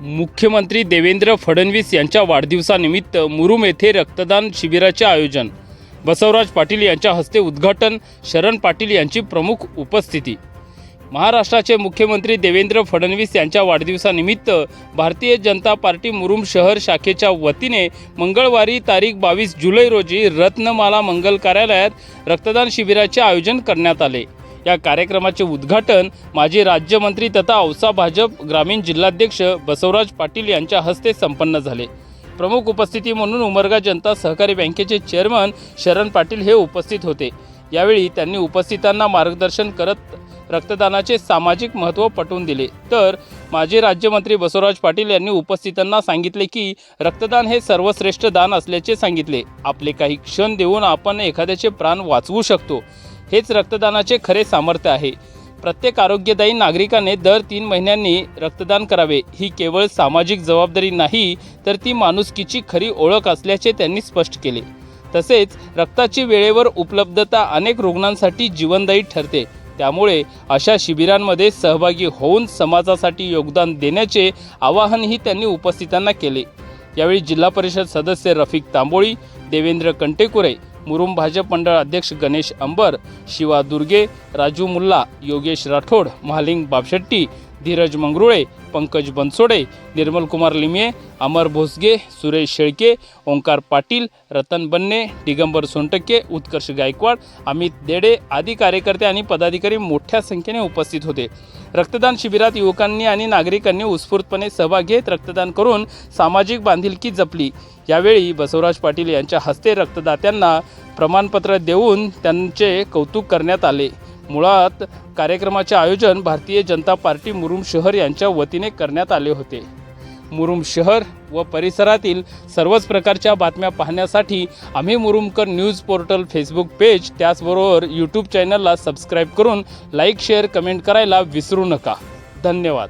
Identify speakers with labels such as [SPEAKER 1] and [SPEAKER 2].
[SPEAKER 1] मुख्यमंत्री देवेंद्र फडणवीस यांच्या वाढदिवसानिमित्त मुरुम येथे रक्तदान शिबिराचे आयोजन. बसवराज पाटील यांच्या हस्ते उद्घाटन शरण पाटील यांची प्रमुख उपस्थिती. महाराष्ट्राचे मुख्यमंत्री देवेंद्र फडणवीस यांच्या वाढदिवसानिमित्त भारतीय जनता पार्टी मुरुम शहर शाखेच्या वतीने मंगळवारी तारीख बावीस जुलै रोजी रत्नमाला मंगल कार्यालयात रक्तदान शिबिराचे आयोजन करण्यात आले. या कार्यक्रमाचे उद्घाटन माजी राज्यमंत्री तथा औसा भाजप ग्रामीण जिल्हाध्यक्ष बसवराज पाटील यांच्या हस्ते संपन्न झाले. प्रमुख उपस्थिती म्हणून उमरगा जनता सहकारी बँकेचे चेअरमन शरण पाटील हे उपस्थित होते. यावेळी त्यांनी उपस्थितांना मार्गदर्शन करत रक्तदानाचे सामाजिक महत्त्व पटवून दिले. तर माजी राज्यमंत्री बसवराज पाटील यांनी उपस्थितांना सांगितले की रक्तदान हे सर्वश्रेष्ठ दान असल्याचे सांगितले. आपले काही क्षण देऊन आपण एखाद्याचे प्राण वाचवू शकतो. हेच रक्तदानाचे खरे सामर्थ्य आहे. प्रत्येक आरोग्यदायी नागरिकाने दर तीन महिन्यांनी रक्तदान करावे ही केवळ सामाजिक जबाबदारी नाही तर ती माणुसकीची खरी ओळख असल्याचे त्यांनी स्पष्ट केले. तसेच रक्ताची वेळेवर उपलब्धता अनेक रुग्णांसाठी जीवनदायी ठरते. त्यामुळे अशा शिबिरांमध्ये सहभागी होऊन समाजासाठी योगदान देण्याचे आवाहनही त्यांनी उपस्थितांना केले. यावेळी जिल्हा परिषद सदस्य रफिक तांबोळी देवेंद्र कंटेकुरे मुरुम भाजप मंडळ अध्यक्ष गणेश अंबर शिवा दुर्गे राजू मुल्ला योगेश राठोड महालिंग बापशेट्टी धीरज मंगरुळे पंकज बनसोडे निर्मलकुमार लिमये अमर भोसगे सुरेश शेळके ओंकार पाटील रतन बन्ने दिगंबर सोनटक्के उत्कर्ष गायकवाड अमित देडे आदी कार्यकर्ते आणि पदाधिकारी मोठ्या संख्येने उपस्थित होते. रक्तदान शिबिरात युवकांनी आणि नागरिकांनी उत्स्फूर्तपणे सहभाग घेत रक्तदान करून सामाजिक बांधिलकी जपली. यावेळी बसवराज पाटील यांच्या हस्ते रक्तदात्यांना प्रमाणपत्र देऊन त्यांचे कौतुक करण्यात आले. मुळात कार्यक्रमाचे आयोजन भारतीय जनता पार्टी मुरुम शहर यांच्या वतीने करण्यात आले होते. मुरुम शहर व परिसरातील सर्वच प्रकारच्या बातम्या पाहण्यासाठी आम्ही Murumkar news portal Facebook page त्याचबरोबर यूट्यूब चॅनलला सबस्क्राईब करून लाईक शेअर कमेंट करायला विसरू नका. धन्यवाद.